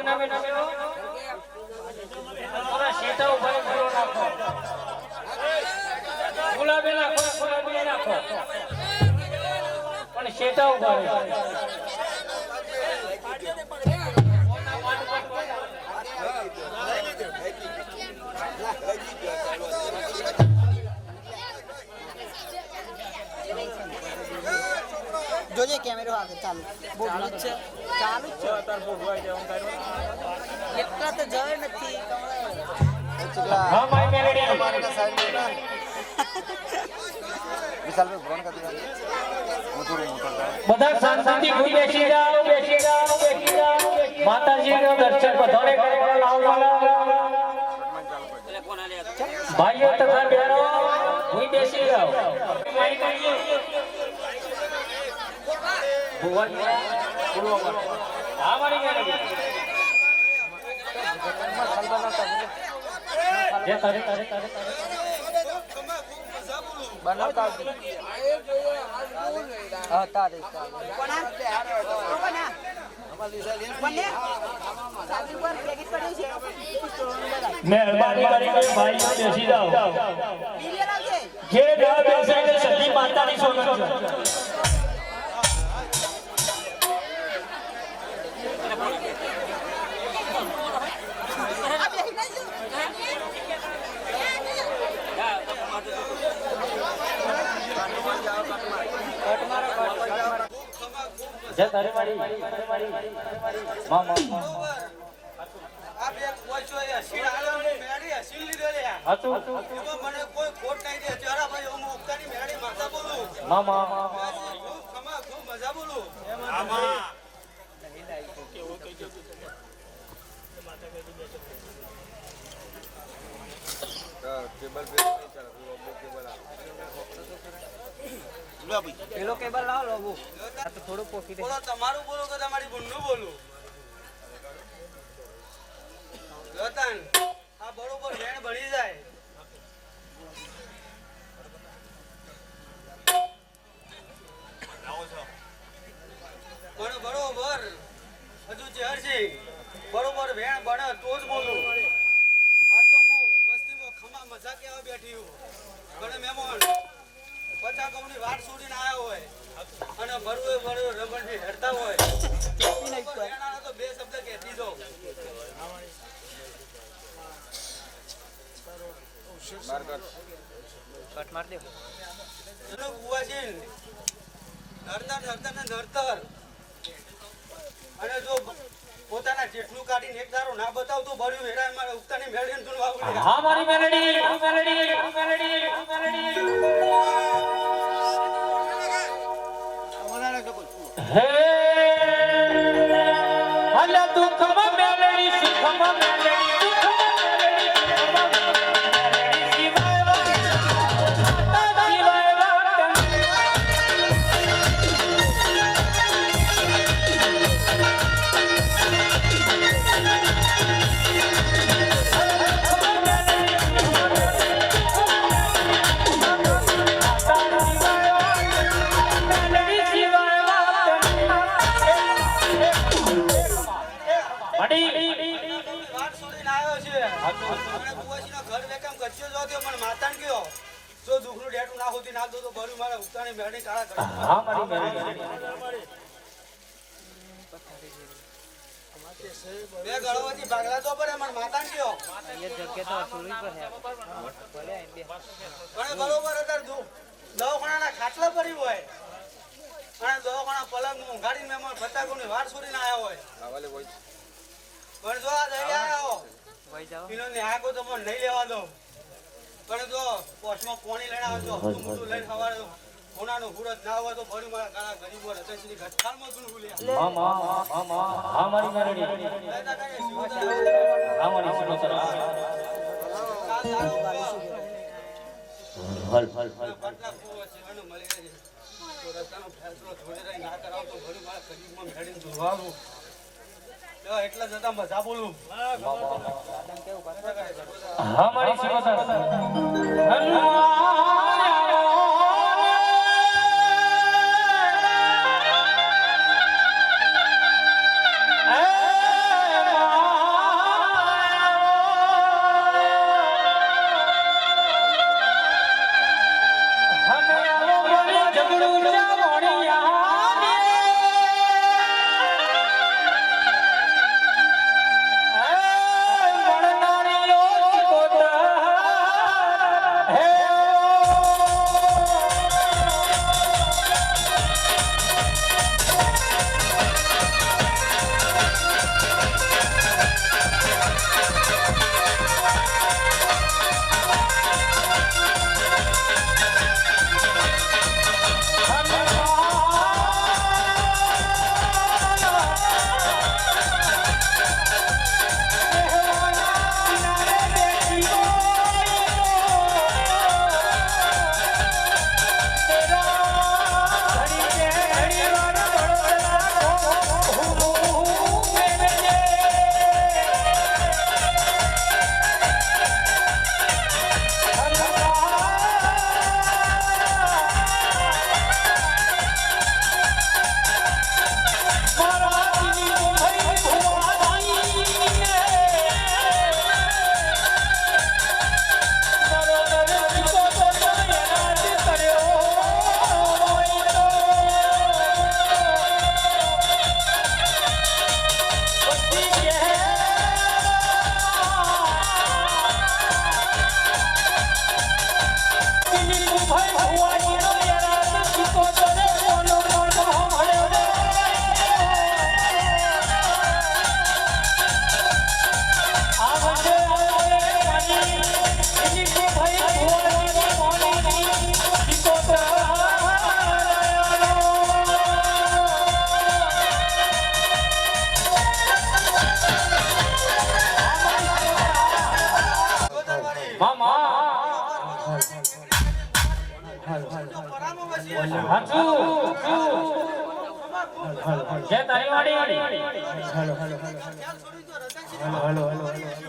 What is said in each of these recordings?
નમે નમે ઓરા નાખો ગુલાબે નાખો ગુલાબે નાખો પણ શેતા ઉપર જોજે કેમેરો આગળ ચાલુ. ચાલુ જ છે. ચાલુ જ છે. એટલા તો જય નથી. હા માય મેલેડી વિશાલભાઈ ફોન કરી દેવાનો. હું થોડું મોટો થાઉં. બધા શાંતિથી કોઈ બેસી જાઓ બેસી જાઓ બેસી જાઓ. માતાજીના દર્શન બધાને કરવા લાવો ભાઈઓ તથા બહેનો કોઈ બેસી જાઓ. ભુવન, ભુવન. હા મારી બનાવતા હા તારે મહેરબાની કરીને ભાઈઓ બેસી જાઓ જે ના બેસે સતી માતાની સોગંદ જે તારે મારી તારે મારી લે ભાઈ. હું હા. પેલો કેબલ લાવો લોબુ આ તો થોડું પોકી દે બોલો તમારું બોલો કે તમારી બુનનું બોલું? રતન આ બરોબર રેણ ભળી જાય. અલ્લા તું ખમા મેલેડી મારે બે ગળવાથી ભાગલા તો માતાને કયો એ જગ્યા તો અસુરી પર હે અને બરોબર અત્યારે દુ- પડી હોય દવાખાના પલંગ ઊંઘાડીને મહેમાન ફટાકોની વાર છોડીને આવ્યા હોય હોય. પણ જો આ દઈ આવ્યો ભાઈ ને આગો તો મને નહીં લેવા દો પણ જો પોસ્ટમાં પોણી લઈને આવજો મોટું લઈને સવારે કોનાનું હુરત ના હોય તો ભર્યું મારા કાળા ગરીબો રતન શ્રી તું સુનોતરા હલ હલ હલ. પટલા છે, એનું મળી રહે તો રસ્તાનો ફેસલો થોડી રહી ના કરાવ તો ભર્યું મારા ગરીબમાં મેળીને ધોવાવું. જો એટલા જતા મજા બોલું. હમારી સુનોતરા ઝઘડું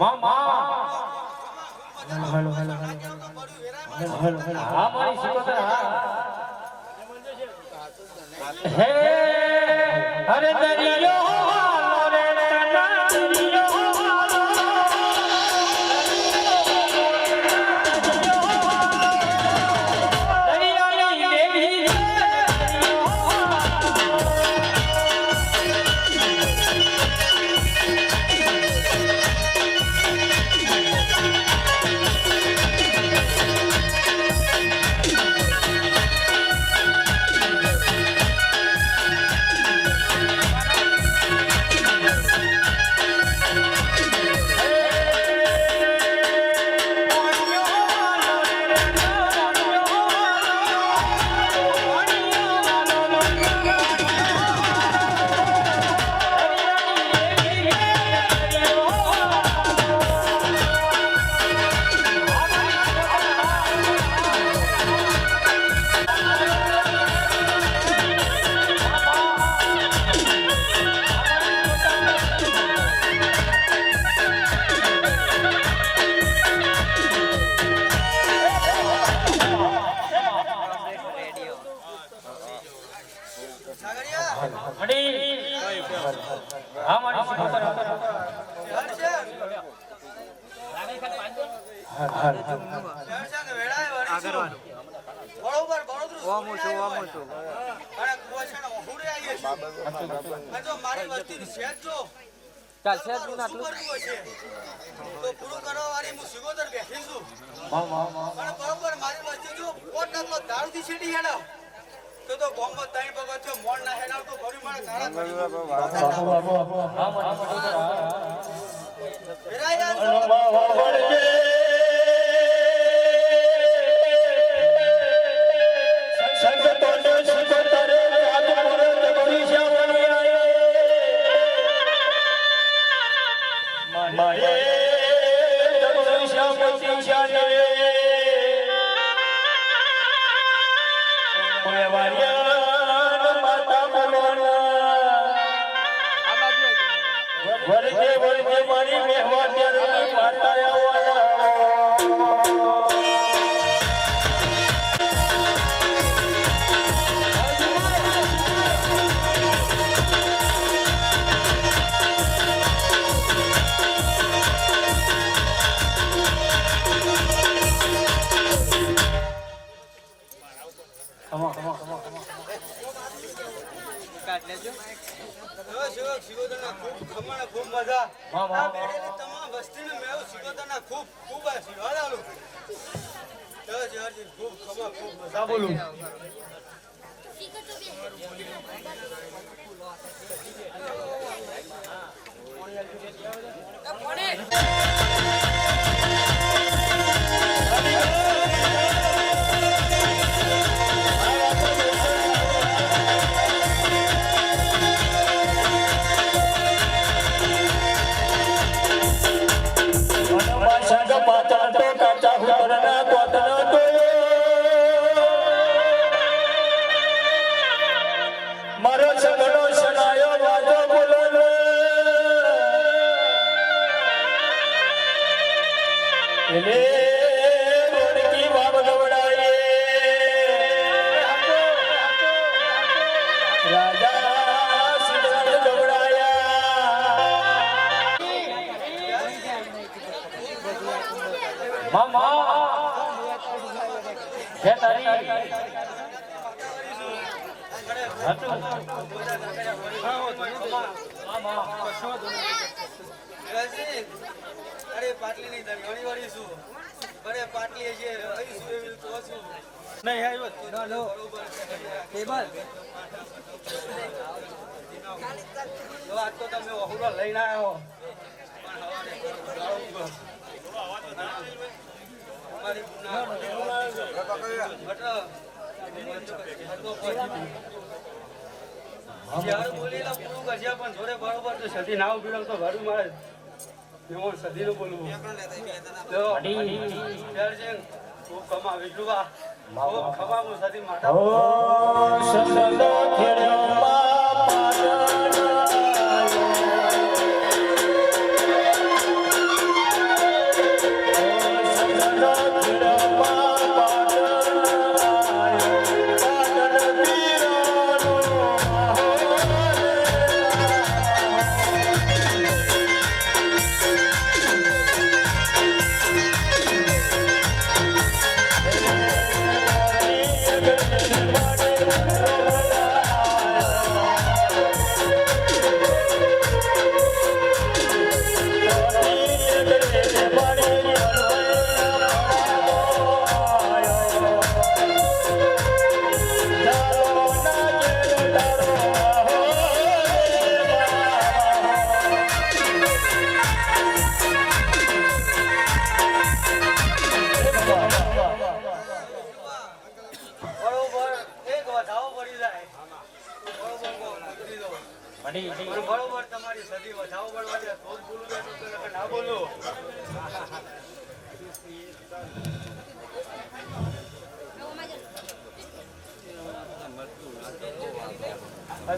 મામા હેલો હેલો હેલો મારી સિકોતર હે અરે દરિયો કરવું વાળી બરોબર મારી વસ્તી જો પોટ દારૂ થી છેડી હેડા. તો તો ગોમમાં ત્રણ પગથિયો થયો મોણ ના હેડાવ તો ભરી મારે ગાળા હા મારી કાઢ લેજો. જો શિવક સિગોતરના ખૂબ ખમણ ખૂબ મજા. વાહ, વાહ, આ બેડેલે તમામ વસ્તીને મેવ સિગોતરના ખૂબ ખૂબ આશીર્વાદ આલો. જય હરજી ખૂબ ખમણ ખૂબ મજા. બોલું. મારો Amen. બોલેલા પૂરું તો સધી ના ઊભી તો ઘરું મારે એવો સધી નું બોલવું ખમા વિષ્ણુ ખમા હું સધી માતા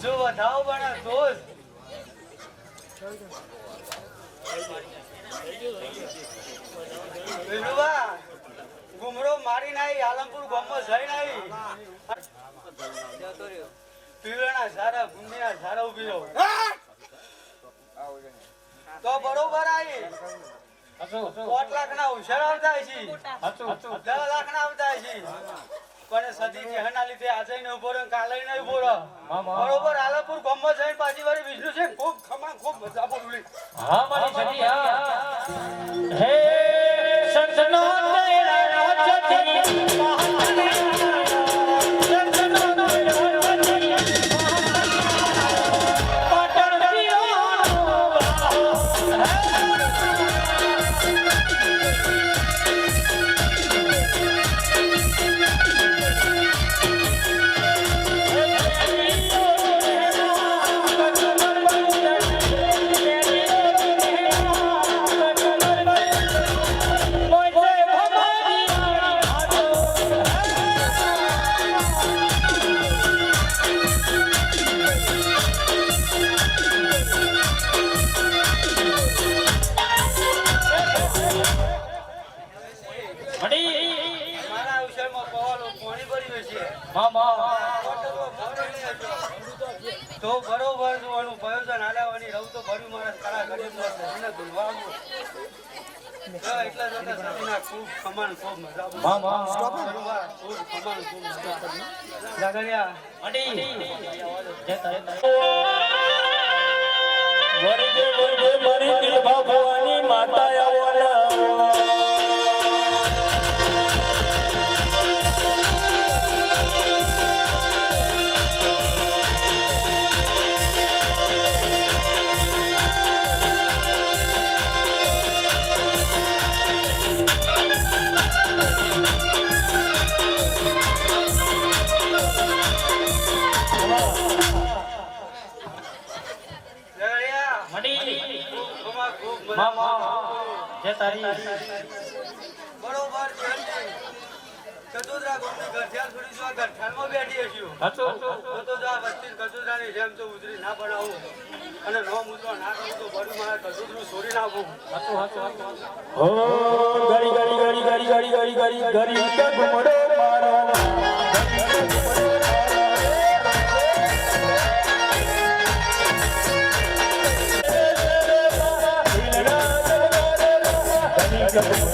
હજુ વધાવો પણ વિનુભા, ગુમરો મારી નાઈ આલમપુર ગામમાં જઈ નાઈ. પીવડાના સારા ગુંદીના સારા ઊભી રહો. તો બરોબર આવી પાંચ લાખ ના હોશિયાર આવતા છે દસ લાખ ના આવતા છે પણ સદી જેહના લીધે આજે ને ઊભો રહ્યો કાલે ને ઊભો રહ્યો. બરોબર આલમપુર ગામમાં જઈને પાછી વાળી વિષ્ણુ છે ખૂબ ખમા ખૂબ મજા બોલી હા મારી સખી હા. હે. સંતનો તેરા રાજથી તો બરોબર જોવાનું ભયોજન હાલાવાની રહું તો ભર્યું મારા કળા ગરીબ મને ધુલવાનું. એટલા જોતા સામેના ખૂબ કમાન ખૂબ મજા ખૂબ કમાન ખૂબ મજા દાદરિયા અડી. વરજે વરજે મારી દિલભા ભવાની માતા આવો મજા આવે. બરોબર. કચોદરા ગામની ગરઠિયાલ છોડી જો આ ગરઠિયાલમાં બેઠી હશું. તો તો જો આ વસ્તી કચોદરાની જેમ તો ઉતરી ના બનાવું અને નો મુદ્રો ના કરું તો ભરું મારા કચોદરું છોડી નાખું ઓ ગરી ગરી ગરી ગરી ગરી ગરી ગરી ગરી કે ઘુમડો Let's go.